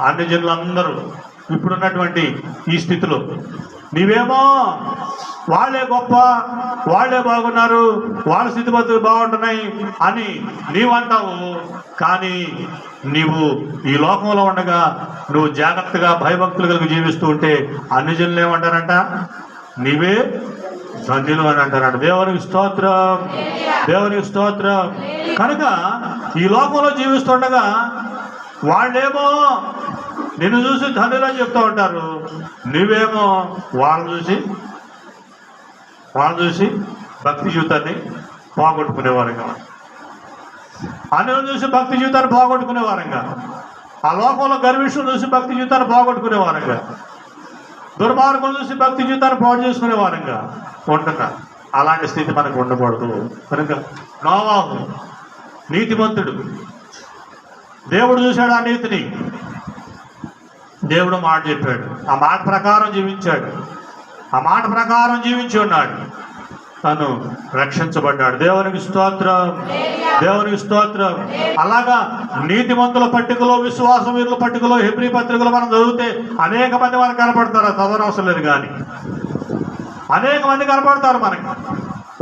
అన్ని జనులందరూ ఇప్పుడున్నటువంటి ఈ స్థితిలో. నీవేమో వాళ్ళే గొప్ప వాళ్ళే బాగున్నారు వాళ్ళ స్థితిగతులు బాగుంటున్నాయి అని నీవంటావు. కానీ నీవు ఈ లోకంలో ఉండగా నువ్వు జాగ్రత్తగా భయభక్తులు కలిగి జీవిస్తూ ఉంటే అన్ని జనులు ఏమంటారంట? నీవే ధన్యులు అని అంటారంట. దేవునికి స్తోత్రం దేవునికి స్తోత్రం. కనుక ఈ లోకంలో జీవిస్తుండగా వాళ్ళేమో నిన్ను చూసి ధనులు అని చెప్తూ ఉంటారు. నువ్వేమో వాళ్ళని చూసి వాళ్ళని చూసి భక్తి జీవితాన్ని పోగొట్టుకునేవారంగా అన్నిని చూసి భక్తి జీవితాన్ని పోగొట్టుకునేవారంగా ఆ లోకంలో గర్విష్యం చూసి భక్తి జీవితాన్ని పోగొట్టుకునేవారంగా దుర్మార్గం చూసి భక్తి జీవితాన్ని పాడు చేసుకునేవారంగా ఉండక అలాంటి స్థితి మనకు ఉండకూడదు. కనుక నోవాహు నీతిమంతుడు. దేవుడు చూశాడు ఆ నీతిని. దేవుడు మాట చెప్పాడు. ఆ మాట ప్రకారం జీవించాడు. ఆ మాట ప్రకారం జీవించి ఉన్నాడు. తను రక్షించబడ్డాడు. దేవునికి స్తోత్రం. దేవునికి స్తోత్రం. అలాగా నీతిమంతుల పట్టికలో విశ్వాస వీరుల పట్టికలో హెబ్రి పత్రికలో మనం చదివితే అనేక మంది మనకు కనపడతారు. చదవనవసరం లేదు కానీ. అనేక మంది కనపడతారు మనకి.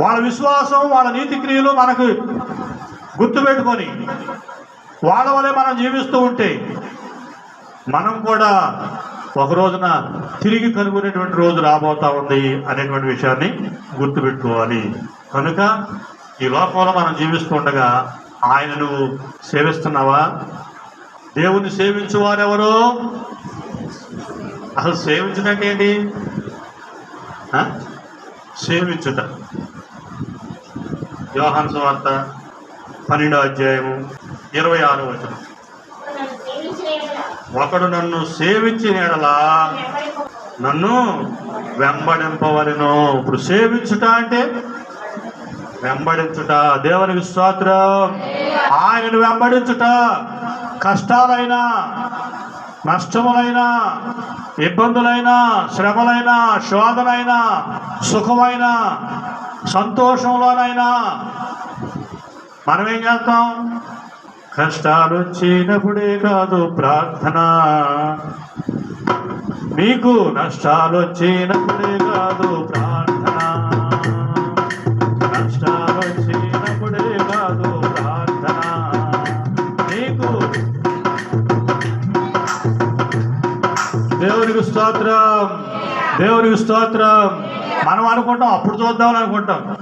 వాళ్ళ విశ్వాసం వాళ్ళ నీతి క్రియలు మనకు గుర్తుపెట్టుకొని వాళ్ళ వలె మనం జీవిస్తూ ఉంటే మనం కూడా ఒక రోజున తిరిగి కనుగొనేటువంటి రోజు రాబోతా ఉంది అనేటువంటి విషయాన్ని గుర్తుపెట్టుకోవాలి. కనుక ఈ లోకంలో మనం జీవిస్తుండగా ఆయనను సేవిస్తున్నావా? దేవుని సేవించువారెవరు? అసలు సేవించడం ఏంటి? సేవించుట. యోహాన్ వార్త పన్నెండో అధ్యాయము ఇరవై ఆరు వచనం. ఒకడు నన్ను సేవించిన ఎడలా నన్ను వెంబడింపవలను. ఇప్పుడు సేవించుట అంటే వెంబడించుట. దేవునికి స్తోత్రం ఆయనను వెంబడించుట. కష్టాలైనా నష్టములైనా ఇబ్బందులైనా శ్రమలైనా శోధనైనా సుఖమైన సంతోషంలోనైనా మనం ఏం చేస్తాం? కష్టాలు వచ్చినప్పుడే కాదు ప్రార్థన. మీకు నష్టాలు వచ్చినప్పుడే కాదు ప్రార్థన. నష్టాలు వచ్చినప్పుడే కాదు ప్రార్థన. మీకు దేవునికి స్తోత్రం. దేవునికి స్తోత్రం. మనం అనుకుంటాం అప్పుడు చూద్దామని అనుకుంటాం.